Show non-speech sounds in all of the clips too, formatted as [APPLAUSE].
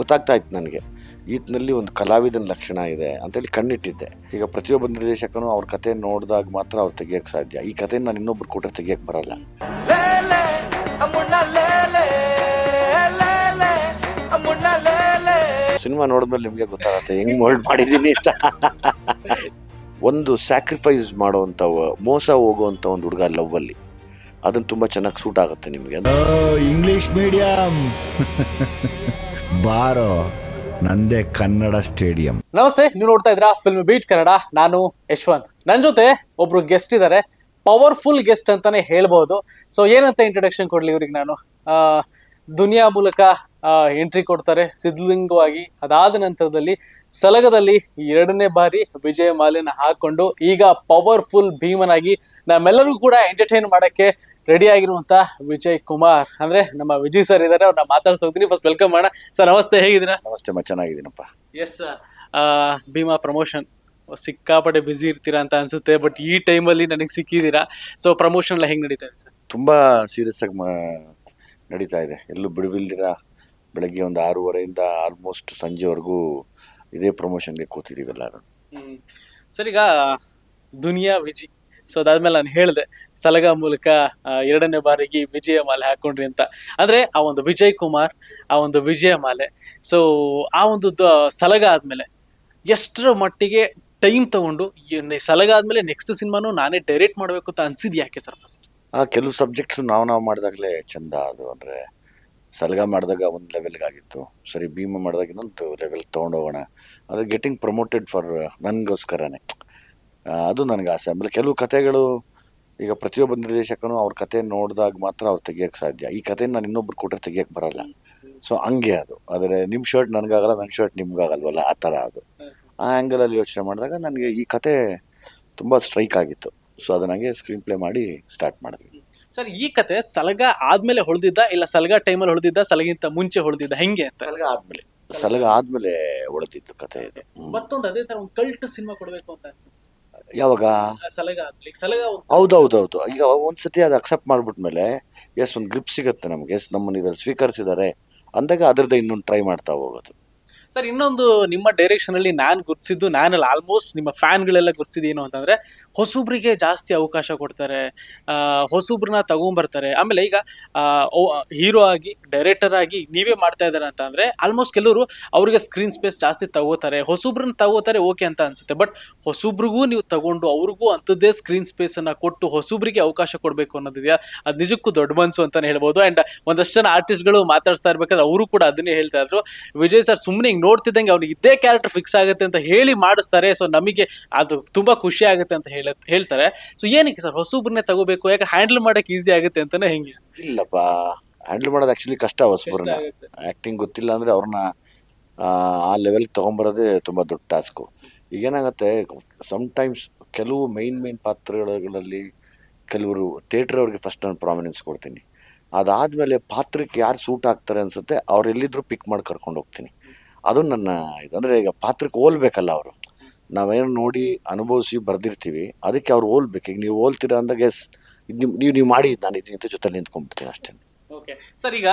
ಗೊತ್ತಾಗ್ತಾ ಇತ್ತು ನನಗೆ. ಈತನಲ್ಲಿ ಒಂದು ಕಲಾವಿದನ ಲಕ್ಷಣ ಇದೆ ಅಂತೇಳಿ ಕಣ್ಣಿಟ್ಟಿದ್ದೆ. ಈಗ ಪ್ರತಿಯೊಬ್ಬ ನಿರ್ದೇಶಕನು ಅವ್ರ ಕತೆ ನೋಡಿದಾಗ ಮಾತ್ರ ಅವ್ರು ತೆಗಿಯಕ್ಕೆ ಸಾಧ್ಯ. ಈ ಕಥೆಯನ್ನು ನಾನು ಇನ್ನೊಬ್ರು ಕೊಟ್ಟರೆ ತೆಗಿಯಕ್ಕೆ ಬರಲ್ಲ. ಸಿನಿಮಾ ನೋಡಿದ್ಮೇಲೆ ನಿಮಗೆ ಗೊತ್ತಾಗತ್ತೆ ಹೆಂಗ್ ಮೋಲ್ಡ್ ಮಾಡಿದ್ದೀನಿ ಅಂತ. ಒಂದು ಸ್ಯಾಕ್ರಿಫೈಸ್ ಮಾಡುವಂಥ ಮೋಸ ಹೋಗುವಂಥ ಒಂದು ಹುಡುಗ ಲವ್ವಲ್ಲಿ ಅದನ್ನು ತುಂಬ ಚೆನ್ನಾಗಿ ಸೂಟ್ ಆಗುತ್ತೆ ನಿಮಗೆ ಇಂಗ್ಲಿಷ್ ಮೀಡಿಯಂ ಬಾರೋ, ನಂದೇ ಕನ್ನಡ ಸ್ಟೇಡಿಯಂ. ನಮಸ್ತೆ, ನೀವು ನೋಡ್ತಾ ಇದ್ರ ಫಿಲ್ಮ್ ಬೀಟ್ ಕನ್ನಡ ನಾನು ಯಶ್ವಂತ್. ನನ್ನ ಜೊತೆ ಒಬ್ರು ಗೆಸ್ಟ್ ಇದ್ದಾರೆ ಪವರ್ಫುಲ್ ಗೆಸ್ಟ್ ಅಂತಾನೆ ಹೇಳ್ಬೋದು. ಸೊ ಏನಂತ ಇಂಟ್ರಡಕ್ಷನ್ ಕೊಡ್ಲಿ ಇವ್ರಿಗೆ ನಾನು? ದುನಿಯಾ ಮೂಲಕ ಎಂಟ್ರಿ ಕೊಡ್ತಾರೆ ಸಿದ್ಧಲಿಂಗವಾಗಿ. ಅದಾದ ನಂತರದಲ್ಲಿ ಸಲಗದಲ್ಲಿ ಎರಡನೇ ಬಾರಿ ವಿಜಯ ಮಾಲೆನ ಹಾಕೊಂಡು ಈಗ ಪವರ್ಫುಲ್ ಭೀಮನಾಗಿ ನಮ್ಮೆಲ್ಲರಿಗೂ ಕೂಡ ಎಂಟರ್ಟೈನ್ ಮಾಡಕ್ಕೆ ರೆಡಿ ಆಗಿರುವಂತ ವಿಜಯ್ ಕುಮಾರ್. ಅಂದ್ರೆ ನಮ್ಮ ವಿಜಯ್ ಸರ್ ಇದ್ದಾರೆ ಅವ್ರನ್ನ ಮಾತಾಡ್ತಾ ಹೋಗ್ತೀನಿ. ಫಸ್ಟ್ ವೆಲ್ಕಮ್ ಮಾಡೋಣ ಸರ್ ನಮಸ್ತೆ ಹೇಗಿದ್ದೀರಾ? ನಮಸ್ತೆ ಚೆನ್ನಾಗಿದ್ದೀನಪ್ಪ. ಎಸ್ ಭೀಮಾ ಪ್ರಮೋಷನ್ ಸಿಕ್ಕಾಪಟ್ಟೆ ಬ್ಯುಸಿ ಇರ್ತೀರಾ ಅಂತ ಅನ್ಸುತ್ತೆ ಬಟ್ ಈ ಟೈಮಲ್ಲಿ ನನಗೆ ಸಿಕ್ಕಿದ್ದೀರಾ? ಸೊ ಪ್ರಮೋಷನ್ ಎಲ್ಲ ಹೆಂಗ್ ನಡೀತಾ ಇದೆ ಸರ್ ತುಂಬ ಸೀರಿಯಸ್ ಆಗಿ ನಡೀತಾ ಇದೆ. ಎಲ್ಲೂ ಬಿಡುವಿಲ್ದಿರ ಬೆಳಗ್ಗೆ ಒಂದು ಆರೂವರೆಯಿಂದ ಆಲ್ಮೋಸ್ಟ್ ಸಂಜೆವರೆಗೂ ಇದೇ ಪ್ರಮೋಷನ್ಗೆ ಕೂತಿದ್ದೀವಿ ಎಲ್ಲರೂ ಸರ್ ಈಗ ದುನಿಯಾ ವಿಜಿ ಸೊ ಅದಾದ್ಮೇಲೆ ನಾನು ಹೇಳಿದೆ ಸಲಗ ಮೂಲಕ ಎರಡನೇ ಬಾರಿಗೆ ವಿಜಯ ಮಾಲೆ ಹಾಕೊಂಡ್ರಿ ಅಂತ. ಅಂದ್ರೆ ಆ ಒಂದು ವಿಜಯ್ ಕುಮಾರ್ ಆ ಒಂದು ವಿಜಯ ಮಾಲೆ. ಸೊ ಆ ಒಂದು ಸಲಗ ಆದ್ಮೇಲೆ ಎಷ್ಟರ ಮಟ್ಟಿಗೆ ಟೈಮ್ ತಗೊಂಡು ಈ ಸಲಗ ಆದ್ಮೇಲೆ ನೆಕ್ಸ್ಟ್ ಸಿನಿಮಾನು ನಾನೇ ಡೈರೆಕ್ಟ್ ಮಾಡಬೇಕು ಅಂತ ಅನ್ಸಿದ್ ಯಾಕೆ ಸರ್ ಫಸ್ಟ್ ಆ ಕೆಲವು ಸಬ್ಜೆಕ್ಟ್ಸ್ ನಾವು ನಾವು ಮಾಡಿದಾಗಲೇ ಚಂದ ಅದು ಅಂದರೆ ಸಲಗ ಮಾಡಿದಾಗ ಒಂದು ಲೆವೆಲ್ಗೆ ಆಗಿತ್ತು ಸರಿ, ಭೀಮ ಮಾಡಿದಾಗ ಇನ್ನೊಂದು ಲೆವೆಲ್ ತೊಗೊಂಡೋಗೋಣ. ಅದು ಗೆಟಿಂಗ್ ಪ್ರಮೋಟೆಡ್ ಫಾರ್ ನನಗೋಸ್ಕರನೇ. ಅದು ನನಗೆ ಆಸೆ. ಆಮೇಲೆ ಕೆಲವು ಕತೆಗಳು ಈಗ ಪ್ರತಿಯೊಬ್ಬ ನಿರ್ದೇಶಕನು ಅವ್ರ ಕತೆ ನೋಡಿದಾಗ ಮಾತ್ರ ಅವ್ರು ತೆಗಿಯೋಕ್ಕೆ ಸಾಧ್ಯ. ಈ ಕಥೆನ ನಾನು ಇನ್ನೊಬ್ರು ಕೊಟ್ಟರೆ ತೆಗಿಯಕ್ಕೆ ಬರಲ್ಲ. ಸೊ ಹಂಗೆ ಅದು. ಆದರೆ ನಿಮ್ಮ ಶರ್ಟ್ ನನಗಾಗಲ್ಲ ನನ್ನ ಶರ್ಟ್ ನಿಮ್ಗಾಗಲ್ವಲ್ಲ? ಆ ಥರ ಅದು. ಆ ಆ್ಯಂಗಲಲ್ಲಿ ಯೋಚನೆ ಮಾಡಿದಾಗ ನನಗೆ ಈ ಕತೆ ತುಂಬ ಸ್ಟ್ರೈಕ್ ಆಗಿತ್ತು. ಸೊ ಅದನ್ನಾಗೆ ಸ್ಕ್ರೀನ್ ಪ್ಲೇ ಮಾಡಿ ಸ್ಟಾರ್ಟ್ ಮಾಡಿದ್ವಿ. ಸರ್ ಈ ಕತೆ ಸಲಗ ಆದ್ಮೇಲೆ ಹೊಳ್ದಿದ್ದ ಇಲ್ಲ ಸಲಗ ಟೈಮಲ್ಲಿ ಹೊಳ್ದಿದ್ದ ಸಲಗಿಂತ ಮುಂಚೆ ಹೊಳ್ದಿದ್ದ? ಹೆಂಗೆ ಅಂತ? ಸಲಗ ಆದ್ಮೇಲೆ. ಸಲಗ ಆದ್ಮೇಲೆ ಹೊಡೆದಿದ್ದು ಕತೆ ಇದೆ. ಮತ್ತೊಂದು ಅದೇ ತರ ಒಂದು ಕಲ್ಟ್ ಸಿನಿಮಾ ಕೊಡಬೇಕು ಅಂತ ಅನ್ಸುತ್ತೆ. ಯಾವಾಗ? ಸಲಗ ಆದ್ಮೇಲೆ. ಈಗ ಸಲಗ ಒಂದು ಹೌದೌದೌದು. ಈಗ ಒಂದ್ಸತಿ ಅದು ಅಕ್ಸೆಪ್ಟ್ ಮಾಡ್ಬಿಟ್ಮೇಲೆ ಎಸ್ ಒಂದು ಗ್ರಿಪ್ ಸಿಗುತ್ತೆ ನಮ್ಗೆ. ಎಸ್ ನಮ್ಮನ್ನ ಇದ್ರಲ್ಲಿ ಸ್ವೀಕರಿಸಿದ್ದಾರೆ. ಅಂದಾಗ ಅದ್ರದ್ದು ಇನ್ನೊಂದು ಟ್ರೈ ಮಾಡ್ತಾ ಹೋಗೋದು. ಸರ್, ಇನ್ನೊಂದು ನಿಮ್ಮ ಡೈರೆಕ್ಷನ್ ಅಲ್ಲಿ ನಾನು ಗುರ್ತಿಸಿದ್ದು, ನಾನಲ್ಲಿ ಆಲ್ಮೋಸ್ಟ್ ನಿಮ್ಮ ಫ್ಯಾನ್ಗಳೆಲ್ಲ ಏನು ಅಂತಂದ್ರೆ, ಹೊಸಬ್ರಿಗೆ ಜಾಸ್ತಿ ಅವಕಾಶ ಕೊಡ್ತಾರೆ. ಹೊಸಬ್ರನ್ನ ತಗೊಂಬರ್ತಾರೆ. ಆಮೇಲೆ ಈಗ ಹೀರೋ ಆಗಿ ಡೈರೆಕ್ಟರ್ ಆಗಿ ನೀವೇ ಮಾಡ್ತಾ ಇದ್ದಾರೆ ಅಂತ ಅಂದ್ರೆ ಆಲ್ಮೋಸ್ಟ್ ಕೆಲವರು ಅವ್ರಿಗೆ ಸ್ಕ್ರೀನ್ ಸ್ಪೇಸ್ ಜಾಸ್ತಿ ತಗೋತಾರೆ. ಹೊಸಬ್ರನ್ನ ತಗೋತಾರೆ ಓಕೆ ಅಂತ ಅನ್ಸುತ್ತೆ. ಬಟ್ ಹೊಸಬ್ರಿಗೂ ನೀವು ತಗೊಂಡು ಅವ್ರಿಗೂ ಅಂಥದ್ದೇ ಸ್ಕ್ರೀನ್ ಸ್ಪೇಸ್ ಅನ್ನ ಕೊಟ್ಟು ಹೊಸಬ್ರಿಗೆ ಅವಕಾಶ ಕೊಡಬೇಕು ಅನ್ನೋದಿದೆಯಾ? ಅದು ನಿಜಕ್ಕೂ ದೊಡ್ಡ ಮನಸ್ಸು ಅಂತಾನೆ ಹೇಳ್ಬೋದು. ಅಂಡ್ ಒಂದಷ್ಟು ಜನ ಆರ್ಟಿಸ್ಟ್ಗಳು ಮಾತಾಡ್ತಾ ಇರ್ಬೇಕಾದ್ರೆ ಅವರು ಕೂಡ ಅದನ್ನೇ ಹೇಳ್ತಾ ಇದ್ರು. ವಿಜಯ್ ಸರ್ ಸುಮ್ಮನೆ ನೋಡ್ತಿದ್ದಂಗೆ ಅವ್ನಿಗೆ ಇದೇ ಕ್ಯಾರೆಕ್ಟರ್ ಫಿಕ್ಸ್ ಆಗುತ್ತೆ ಅಂತ ಹೇಳಿ ಮಾಡಿಸ್ತಾರೆ. ಸೊ ನಮಗೆ ಅದು ತುಂಬ ಖುಷಿ ಆಗುತ್ತೆ ಅಂತ ಹೇಳ ಹೇಳ್ತಾರೆ. ಸೊ ಏನಕ್ಕೆ ಸರ್ ಹೊಸಬ್ರನ್ನೇ ತಗೋಬೇಕು? ಯಾಕೆ ಹ್ಯಾಂಡಲ್ ಮಾಡೋಕೆ ಈಸಿ ಆಗುತ್ತೆ ಅಂತಾನೆ ಹೆಂಗೆ? ಇಲ್ಲಪ್ಪ ಹ್ಯಾಂಡಲ್ ಮಾಡೋದು ಆ್ಯಕ್ಚುಲಿ ಕಷ್ಟ ಹೊಸಬ್ರನ್ನ. ಆ್ಯಕ್ಟಿಂಗ್ ಗೊತ್ತಿಲ್ಲ ಅಂದರೆ ಅವ್ರನ್ನ ಆ ಲೆವೆಲ್ಗೆ ತೊಗೊಂಬರೋದೇ ತುಂಬ ದೊಡ್ಡ ಟಾಸ್ಕು ಈಗೇನಾಗುತ್ತೆ ಸಮ್ಟೈಮ್ಸ್ ಕೆಲವು ಮೈನ್ ಮೈನ್ ಪಾತ್ರಗಳಲ್ಲಿ ಕೆಲವರು ಥಿಯೇಟ್ರ್ ಅವ್ರಿಗೆ ಫಸ್ಟ್ ನಾನು ಪ್ರಾಮಿನೆನ್ಸ್ ಕೊಡ್ತೀನಿ. ಅದಾದಮೇಲೆ ಪಾತ್ರಕ್ಕೆ ಯಾರು ಸೂಟ್ ಆಗ್ತಾರೆ ಅನಿಸುತ್ತೆ ಅವ್ರು ಎಲ್ಲಿದ್ರು ಪಿಕ್ ಮಾಡಿ ಕರ್ಕೊಂಡು ಹೋಗ್ತೀನಿ. ಅದು ನನ್ನ ಇದು. ಅಂದರೆ ಈಗ ಪಾತ್ರಕ್ಕೆ ಹೋಲ್ಬೇಕಲ್ಲ ಅವರು. ನಾವೇನು ನೋಡಿ ಅನುಭವಿಸಿ ಬರ್ದಿರ್ತೀವಿ. ಅದಕ್ಕೆ ಅವ್ರು ಹೋಲ್ಬೇಕು. ಈಗ ನೀವು ಹೋಲ್ತೀರಾ ಅಂದಾಗ ಎಸ್ ಇದು ನೀವು ನೀವು ಮಾಡಿ ನಾನು ಇದ್ರ ಜೊತೆ ನಿಂತ್ಕೊಂಡ್ಬಿಡ್ತೀನಿ ಅಷ್ಟೇ. ಓಕೆ. ಸರ್ ಈಗ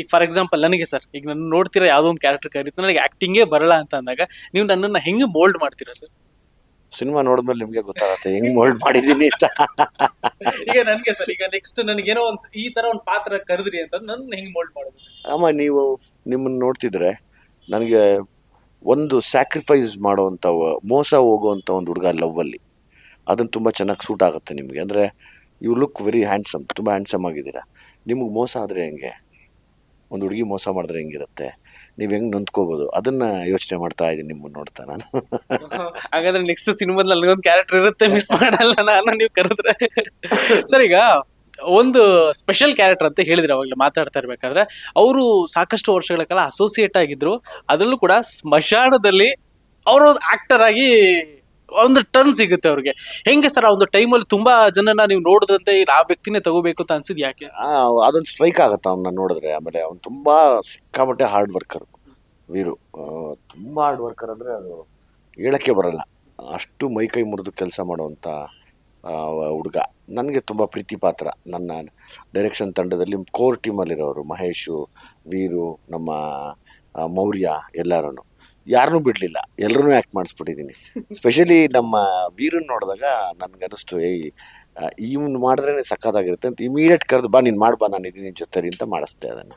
ಈಗ ಫಾರ್ ಎಕ್ಸಾಂಪಲ್ ನನಗೆ ಸರ್ ಈಗ ನನ್ನ ನೋಡ್ತೀರಾ ಯಾವುದೋ ಒಂದು ಕ್ಯಾರೆಕ್ಟರ್ ಕರೀತು. ನನಗೆ ಆ್ಯಕ್ಟಿಂಗೇ ಬರಲ್ಲ ಅಂತ ಅಂದಾಗ ನೀವು ನನ್ನನ್ನು ಹೆಂಗೆ ಮೋಲ್ಡ್ ಮಾಡ್ತೀರಾ ಸರ್? ಸಿನಿಮಾ ನೋಡಿದ್ಮೇಲೆ ನಿಮಗೆ ಗೊತ್ತಾಗುತ್ತೆ ಹೆಂಗ್ ಮೋಲ್ಡ್ ಮಾಡಿದ್ದೀನಿ ಅಂತ. [LAUGHS] ಈಗ ನನಗೆ ಸರ್ ಈಗ ನೆಕ್ಸ್ಟ್ ನನಗೇನೋ ಒಂದು ಈ ತರ ಒಂದು ಪಾತ್ರ ಕರೆದ್ರಿ ಅಂತ ನನ್ನ ಹೆಂಗೆ ಮೋಲ್ಡ್ ಮಾಡೋದು? ಅಮ್ಮ ನೀವು ನಿಮ್ಮನ್ನ ನೋಡ್ತಿದ್ರೆ ನನಗೆ ಒಂದು ಸ್ಯಾಕ್ರಿಫೈಸ್ ಮಾಡೋವಂಥ ಮೋಸ ಹೋಗುವಂಥ ಒಂದು ಹುಡುಗ ಲವ್ವಲ್ಲಿ ಅದನ್ನು ತುಂಬ ಚೆನ್ನಾಗಿ ಸೂಟ್ ಆಗುತ್ತೆ ನಿಮಗೆ. ಅಂದರೆ ಯು ಲುಕ್ ವೆರಿ ಹ್ಯಾಂಡ್ಸಮ್ ತುಂಬ ಹ್ಯಾಂಡ್ಸಮ್ ಆಗಿದ್ದೀರಾ? ನಿಮಗೆ ಮೋಸ ಆದರೆ ಹೆಂಗೆ? ಒಂದು ಹುಡುಗಿ ಮೋಸ ಮಾಡಿದ್ರೆ ಹೆಂಗಿರುತ್ತೆ? ನೀವು ಹೆಂಗೆ ನೊಂದ್ಕೋಬೋದು? ಅದನ್ನು ಯೋಚನೆ ಮಾಡ್ತಾ ಇದ್ದೀನಿ ನಿಮ್ಮನ್ನು ನೋಡ್ತಾ ನಾನು. [LAUGHS] ಹಾಗಾದ್ರೆ ನೆಕ್ಸ್ಟ್ ಸಿನಿಮಾದಲ್ಲಿ ನನಗೊಂದು ಕ್ಯಾರೆಕ್ಟರ್ ಇರುತ್ತೆ ಮಿಸ್ ಮಾಡಲ್ಲ ನಾನು, ನೀವು ಕರೆದ್ರೆ. [LAUGHS] ಸರ್ ಈಗ ಒಂದು ಸ್ಪೆಷಲ್ ಕ್ಯಾರೆಕ್ಟರ್ ಅಂತ ಹೇಳಿದ್ರು ಅವಾಗಲೇ ಮಾತಾಡ್ತಾ ಇರ್ಬೇಕಾದ್ರೆ, ಅವರು ಸಾಕಷ್ಟು ವರ್ಷಗಳ ಕಾಲ ಅಸೋಸಿಯೇಟ್ ಆಗಿದ್ರು. ಅದರಲ್ಲೂ ಕೂಡ ಸ್ಮಶಾನದಲ್ಲಿ ಅವರು ಆಕ್ಟರ್ ಆಗಿ ಒಂದು ಟರ್ನ್ ಸಿಗುತ್ತೆ ಅವ್ರಿಗೆ. ಹೆಂಗೆ ಸರ್ ಆ ಒಂದು ಟೈಮಲ್ಲಿ ತುಂಬಾ ಜನನ ನೀವು ನೋಡಿದ್ರಂತೆ ಆ ವ್ಯಕ್ತಿನೇ ತಗೋಬೇಕು ಅಂತ ಅನ್ಸಿದ್ ಯಾಕೆ? ಅದೊಂದು ಸ್ಟ್ರೈಕ್ ಆಗುತ್ತೆ ಅವನ್ನ ನೋಡಿದ್ರೆ. ಆಮೇಲೆ ಅವ್ನು ತುಂಬಾ ಸಿಕ್ಕಾಪಟ್ಟೆ ಹಾರ್ಡ್ ವರ್ಕರ್ ವೀರು. ತುಂಬಾ ಹಾರ್ಡ್ ವರ್ಕರ್ ಅಂದ್ರೆ ಅದು ಹೇಳಕ್ಕೆ ಬರಲ್ಲ. ಅಷ್ಟು ಮೈ ಕೈ ಮುರಿದು ಕೆಲಸ ಮಾಡುವಂಥ ಹುಡುಗ. ನನಗೆ ತುಂಬ ಪ್ರೀತಿ ಪಾತ್ರ. ನನ್ನ ಡೈರೆಕ್ಷನ್ ತಂಡದಲ್ಲಿ ಕೋರ್ ಟೀಮಲ್ಲಿರೋರು ಮಹೇಶು, ವೀರು, ನಮ್ಮ ಮೌರ್ಯ ಎಲ್ಲರೂ ಯಾರನ್ನೂ ಬಿಡಲಿಲ್ಲ. ಎಲ್ಲರೂ ಆ್ಯಕ್ಟ್ ಮಾಡಿಸ್ಬಿಟ್ಟಿದ್ದೀನಿ ಸ್ಪೆಷಲಿ ನಮ್ಮ ವೀರನ್ ನೋಡಿದಾಗ ನನಗನ್ನಿಸ್ತು, ಏಯ್ ಇವನು ಮಾಡಿದ್ರೆ ಸಕ್ಕತ್ತಾಗಿರುತ್ತೆ ಅಂತ ಇಮಿಡಿಯೇಟ್ ಕರೆದು ಬಾ, ನೀನು ಮಾಡ್ಬಾ ನಾನು ಇದೀನಿ ಜೊತೆ ಅಂತ ಮಾಡಿಸ್ತೇ ಅದನ್ನು.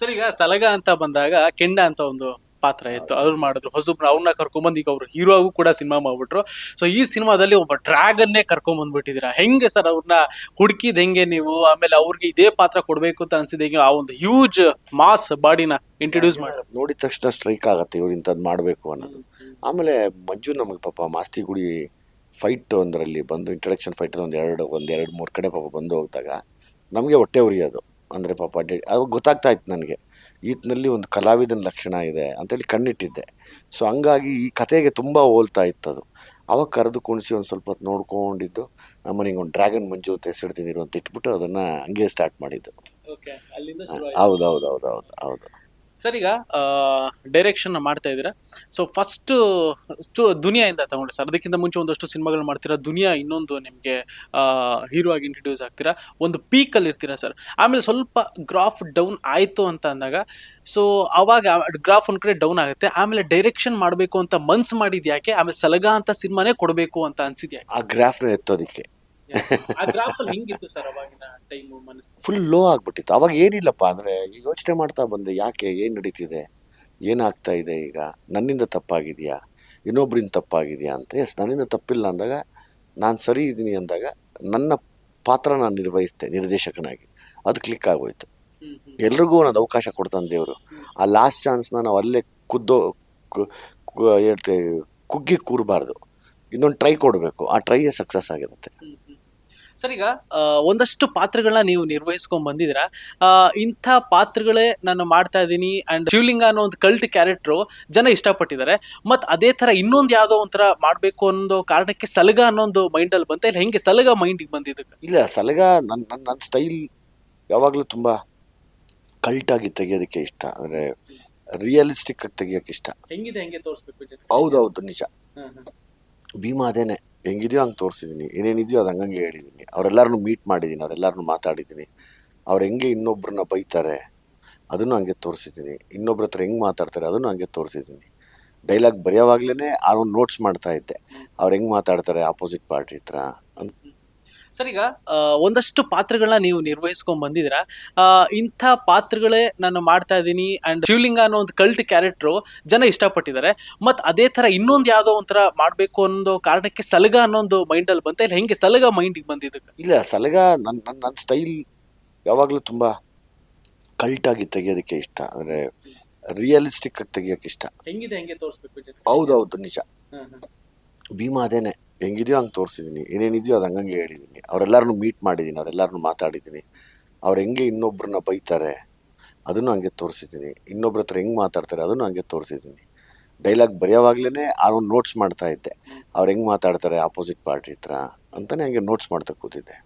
ಸರ್, ಈಗ ಸಲಗ ಅಂತ ಬಂದಾಗ ಕೆಂಡ ಅಂತ ಒಂದು ಪಾತ್ರ ಇತ್ತು. ಅವ್ರು ಮಾಡಿದ್ರು. ಹೊಸಬ್ರು ಅವ್ರನ್ನ ಕರ್ಕೊಂಬಂದು ಈಗ ಅವರು ಹೀರೋ ಕೂಡ ಸಿನಿಮಾ ಮಾಡ್ಬಿಟ್ರು. ಸೊ ಈ ಸಿನಿಮಾದಲ್ಲಿ ಒಬ್ಬ ಡ್ರ್ಯಾಗನ್ನೇ ಕರ್ಕೊಂಡ್ ಬಂದ್ಬಿಟ್ಟಿದ್ದೀರಾ ಹೆಂಗೆ ಸರ್ ಅವ್ರನ್ನ ಹುಡುಕಿದ್ ಹೆಂಗೆ ನೀವು? ಆಮೇಲೆ ಅವ್ರಿಗೆ ಇದೇ ಪಾತ್ರ ಕೊಡಬೇಕು ಅಂತ ಅನ್ಸಿದ ಹೆಂಗೆ? ಆ ಒಂದು ಹ್ಯೂಜ್ ಮಾಸ್ ಬಾಡಿನ ಇಂಟ್ರೊಡ್ಯೂಸ್ ಮಾಡಿ. ನೋಡಿದ ತಕ್ಷಣ ಸ್ಟ್ರೈಕ್ ಆಗುತ್ತೆ, ಇವ್ರು ಇಂಥದ್ದು ಮಾಡಬೇಕು ಅನ್ನೋದು. ಆಮೇಲೆ ಮಜ್ಜು ನಮಗೆ ಪಾಪ ಮಾಸ್ತಿ ಗುಡಿ ಫೈಟ್ ಒಂದರಲ್ಲಿ ಬಂದು ಇಂಟ್ರಡಕ್ಷನ್ ಫೈಟ್ ಒಂದು ಎರಡು ಒಂದು ಎರಡು, ಮೂರು ಕಡೆ ಪಾಪ ಬಂದು ಹೋಗ್ದಾಗ ನಮಗೆ ಹೊಟ್ಟೆ ಉರಿಯೋದು. ಅಂದರೆ ಪಾಪ ಅದು ಗೊತ್ತಾಗ್ತಾ ಇತ್ತು ನನಗೆ. ಈತನಲ್ಲಿ ಒಂದು ಕಲಾವಿದನ ಲಕ್ಷಣ ಇದೆ ಅಂತೇಳಿ ಕಣ್ಣಿಟ್ಟಿದ್ದೆ. ಸೊ ಹಂಗಾಗಿ ಈ ಕತೆಗೆ ತುಂಬ ಹೋಲ್ತಾ ಇತ್ತು ಅದು ಅವಾಗ ಕರೆದು ಕುಣಿಸಿ ಒಂದು ಸ್ವಲ್ಪ ಹೊತ್ತು ನೋಡ್ಕೊಂಡಿದ್ದು ನಮ್ಮನಿಗೆ ಒಂದು ಡ್ರ್ಯಾಗನ್ ಮಂಜು ಅಂತ ಹೆಸರಿಡ್ತೀನಿ ಅಂತ ಇಟ್ಬಿಟ್ಟು ಅದನ್ನು ಹಂಗೆ ಸ್ಟಾರ್ಟ್ ಮಾಡಿದ್ದು. ಹೌದು ಹೌದು ಹೌದು ಹೌದು ಹೌದು. ಸರ್, ಈಗ ಡೈರೆಕ್ಷನ್ ಮಾಡ್ತಾ ಇದ್ದೀರಾ? ಸೊ ಫಸ್ಟ್ ದುನಿಯಾಯಿಂದ ತಗೊಂಡ್ರೆ ಸರ್, ಅದಕ್ಕಿಂತ ಮುಂಚೆ ಒಂದಷ್ಟು ಸಿನಿಮಾಗಳು ಮಾಡ್ತೀರಾ? ದುನಿಯಾ ಇನ್ನೊಂದು ನಿಮಗೆ ಹೀರೋ ಆಗಿ ಇಂಟ್ರೊಡ್ಯೂಸ್ ಆಗ್ತೀರಾ? ಒಂದು ಪೀಕಲ್ಲಿ ಇರ್ತೀರಾ ಸರ್? ಆಮೇಲೆ ಸ್ವಲ್ಪ ಗ್ರಾಫ್ ಡೌನ್ ಆಯಿತು ಅಂತ ಅಂದಾಗ ಸೊ ಅವಾಗ ಗ್ರಾಫ್ ಒಂದು ಕಡೆ ಡೌನ್ ಆಗುತ್ತೆ. ಆಮೇಲೆ ಡೈರೆಕ್ಷನ್ ಮಾಡಬೇಕು ಅಂತ ಮನ್ಸು ಮಾಡಿದ್ಯಾಕೆ? ಆಮೇಲೆ ಸಲಗ ಅಂತ ಸಿನಿಮಾನೇ ಕೊಡಬೇಕು ಅಂತ ಅನ್ಸಿದ್ಯಾ ಆ ಗ್ರಾಫ್ನ ಎತ್ತೋದಕ್ಕೆ. ಹೆಂಗಿತ್ತು ಸರ್ ಅವಾಗಿನ ಟೈಮು ಮನಸ್ಸು? ಫುಲ್ ಲೋ ಆಗ್ಬಿಟ್ಟಿತ್ತು. ಅವಾಗ ಏನಿಲ್ಲಪ್ಪ ಅಂದರೆ ಯೋಚನೆ ಮಾಡ್ತಾ ಬಂದೆ ಯಾಕೆ ಏನು ನಡೀತಿದೆ ಏನಾಗ್ತಾ ಇದೆ ಈಗ? ನನ್ನಿಂದ ತಪ್ಪಾಗಿದೆಯಾ? ಇನ್ನೊಬ್ರಿಂದ ತಪ್ಪಾಗಿದೆಯಾ ಅಂತ? ಎಸ್ ನನ್ನಿಂದ ತಪ್ಪಿಲ್ಲ ಅಂದಾಗ ನಾನು ಸರಿ ಇದ್ದೀನಿ ಅಂದಾಗ ನನ್ನ ಪಾತ್ರ ನಾನು ನಿರ್ವಹಿಸ್ತೆ ನಿರ್ದೇಶಕನಾಗಿ. ಅದು ಕ್ಲಿಕ್ ಆಗೋಯ್ತು. ಎಲ್ರಿಗೂ ಒಂದು ಅವಕಾಶ ಕೊಡ್ತಾನೆ ದೇವರು. ಆ ಲಾಸ್ಟ್ ಚಾನ್ಸ್ನ ನಾವು ಅಲ್ಲೇ ಕುದ್ದೋ ಹೇಳ್ತೇವೆ ಕು- ಹೇಳ್ತೆ ಕುಗ್ಗಿ ಕೂರಬಾರ್ದು. ಇನ್ನೊಂದು ಟ್ರೈ ಕೊಡಬೇಕು. ಆ ಟ್ರೈಯೇ ಸಕ್ಸಸ್ ಆಗಿರುತ್ತೆ. ಸರ್ ಈಗ ಒಂದಷ್ಟು ಪಾತ್ರಗಳನ್ನ ನೀವು ನಿರ್ವಹಿಸ್ಕೊಂಡ್ ಬಂದಿದ್ರ ಇಂಥ ಪಾತ್ರಗಳೇ ನಾನು ಮಾಡ್ತಾ ಇದ್ದೀನಿ ಅಂಡ್ ಶಿವಲಿಂಗ ಅನ್ನೋ ಒಂದು ಕಲ್ಟ್ ಕ್ಯಾರೆಕ್ಟ್ರು ಜನ ಇಷ್ಟಪಟ್ಟಿದ್ದಾರೆ. ಮತ್ ಅದೇ ತರ ಇನ್ನೊಂದು ಯಾವ್ದೋ ಒಂಥರ ಮಾಡ್ಬೇಕು ಅನ್ನೋ ಕಾರಣಕ್ಕೆ ಸಲಗ ಅನ್ನೋ ಒಂದು ಮೈಂಡ್ ಅಲ್ಲಿ ಬಂತ ಇಲ್ಲ? ಹೆಂಗೆ ಸಲಗ ಮೈಂಡಿಗೆ ಬಂದಿದ್ದಕ್ಕೆ ಇಲ್ಲ ಸಲಗ ನನ್ನ ನನ್ನ ಸ್ಟೈಲ್ ಯಾವಾಗಲೂ ತುಂಬ ಕಲ್ಟಾಗಿ ತೆಗಿಯೋದಕ್ಕೆ ಇಷ್ಟ. ಅಂದರೆ ರಿಯಲಿಸ್ಟಿಕ್ ಆಗಿ ತೆಗಿಯೋಕೆ ಇಷ್ಟ. ಹೆಂಗಿದೆ ಹೆಂಗೆ ತೋರಿಸ್ಬೇಕು ಹೌದೌದು ನಿಜ. ಭೀಮಾ ಅದೇನೆ. ಹೆಂಗಿದೆಯೋ ಹಂಗೆ ತೋರಿಸಿದ್ದೀನಿ ಏನೇನಿದೆಯೋ ಅದು ಹಂಗಂಗೆ ಹೇಳಿದ್ದೀನಿ ಅವರೆಲ್ಲರನ್ನೂ ಮೀಟ್ ಮಾಡಿದ್ದೀನಿ ಅವರೆಲ್ಲರನ್ನೂ ಮಾತಾಡಿದ್ದೀನಿ ಅವ್ರು ಹೆಂಗೆ ಇನ್ನೊಬ್ರನ್ನ ಬೈತಾರೆ, ಅದನ್ನು ಹಂಗೆ ತೋರಿಸಿದ್ದೀನಿ ಇನ್ನೊಬ್ರ ಹತ್ರ ಹೆಂಗೆ ಮಾತಾಡ್ತಾರೆ, ಅದನ್ನು ಹಂಗೆ ತೋರಿಸಿದ್ದೀನಿ ಡೈಲಾಗ್ ಬರೆಯೋವಾಗ್ಲೇ ಆ ಒಂದು ನೋಟ್ಸ್ ಮಾಡ್ತಾ ಇದ್ದೆ. ಅವ್ರು ಹೆಂಗೆ ಮಾತಾಡ್ತಾರೆ ಆಪೋಸಿಟ್ ಪಾರ್ಟಿ ಹತ್ರ ಅಂತ. ಸರ್ ಈಗ ಒಂದಷ್ಟು ಪಾತ್ರಗಳನ್ನ ನೀವು ನಿರ್ವಹಿಸ್ಕೊಂಡ್ ಬಂದಿದ್ರ ಇಂಥ ಪಾತ್ರಗಳೇ ನಾನು ಮಾಡ್ತಾ ಇದ್ದೀನಿ ಅಂಡ್ ಶಿವಲಿಂಗ ಅನ್ನೋ ಒಂದು ಕಲ್ಟ್ ಕ್ಯಾರೆಕ್ಟ್ರು ಜನ ಇಷ್ಟಪಟ್ಟಿದ್ದಾರೆ. ಮತ್ ಅದೇ ತರ ಇನ್ನೊಂದು ಯಾವ್ದೋ ಒಂಥರ ಮಾಡ್ಬೇಕು ಅನ್ನೋ ಕಾರಣಕ್ಕೆ ಸಲಗ ಅನ್ನೋ ಒಂದು ಮೈಂಡ್ ಅಲ್ಲಿ ಬಂತ ಇಲ್ಲ? ಹೆಂಗೆ ಸಲಗ ಮೈಂಡಿಗೆ ಬಂದಿದ್ದಕ್ಕೆ ಇಲ್ಲ ಸಲಗ ನನ್ನ ನನ್ನ ನನ್ನ ಸ್ಟೈಲ್ ಯಾವಾಗಲೂ ತುಂಬ ಕಲ್ಟಾಗಿ ತೆಗಿಯೋದಕ್ಕೆ ಇಷ್ಟ. ಅಂದರೆ ರಿಯಲಿಸ್ಟಿಕ್ ಆಗಿ ತೆಗಿಯೋಕ್ಕೆ ಇಷ್ಟ. ಹೆಂಗಿದೆ ಹೆಂಗೆ ತೋರಿಸ್ಬೇಕು? ಹೌದೌದು ನಿಜ. ಭೀಮಾ ಅದೇನೆ. ಹೆಂಗಿದೆಯೋ ಹಂಗೆ ತೋರಿಸಿದ್ದೀನಿ ಏನೇನಿದೆಯೋ ಅದು ಹಂಗಂಗೆ ಹೇಳಿದ್ದೀನಿ ಅವರೆಲ್ಲರನ್ನೂ ಮೀಟ್ ಮಾಡಿದ್ದೀನಿ ಅವರೆಲ್ಲರನ್ನೂ ಮಾತಾಡಿದ್ದೀನಿ ಅವ್ರು ಹೆಂಗೆ ಇನ್ನೊಬ್ಬರನ್ನ ಬೈತಾರೆ, ಅದನ್ನು ಹಂಗೆ ತೋರಿಸಿದ್ದೀನಿ ಇನ್ನೊಬ್ರ ಹತ್ರ ಹೆಂಗೆ ಮಾತಾಡ್ತಾರೆ, ಅದನ್ನು ಹಂಗೆ ತೋರಿಸಿದ್ದೀನಿ ಡೈಲಾಗ್ ಬರೆಯೋವಾಗ್ಲೇ ಆ ನೋಟ್ಸ್ ಮಾಡ್ತಾ ಇದ್ದೆ. ಅವ್ರು ಹೆಂಗೆ ಮಾತಾಡ್ತಾರೆ ಆಪೋಸಿಟ್ ಪಾರ್ಟಿ ಹತ್ರ ಅಂತಲೇ ಹಂಗೆ ನೋಟ್ಸ್ ಮಾಡ್ತಾ ಕೂತಿದ್ದೆ.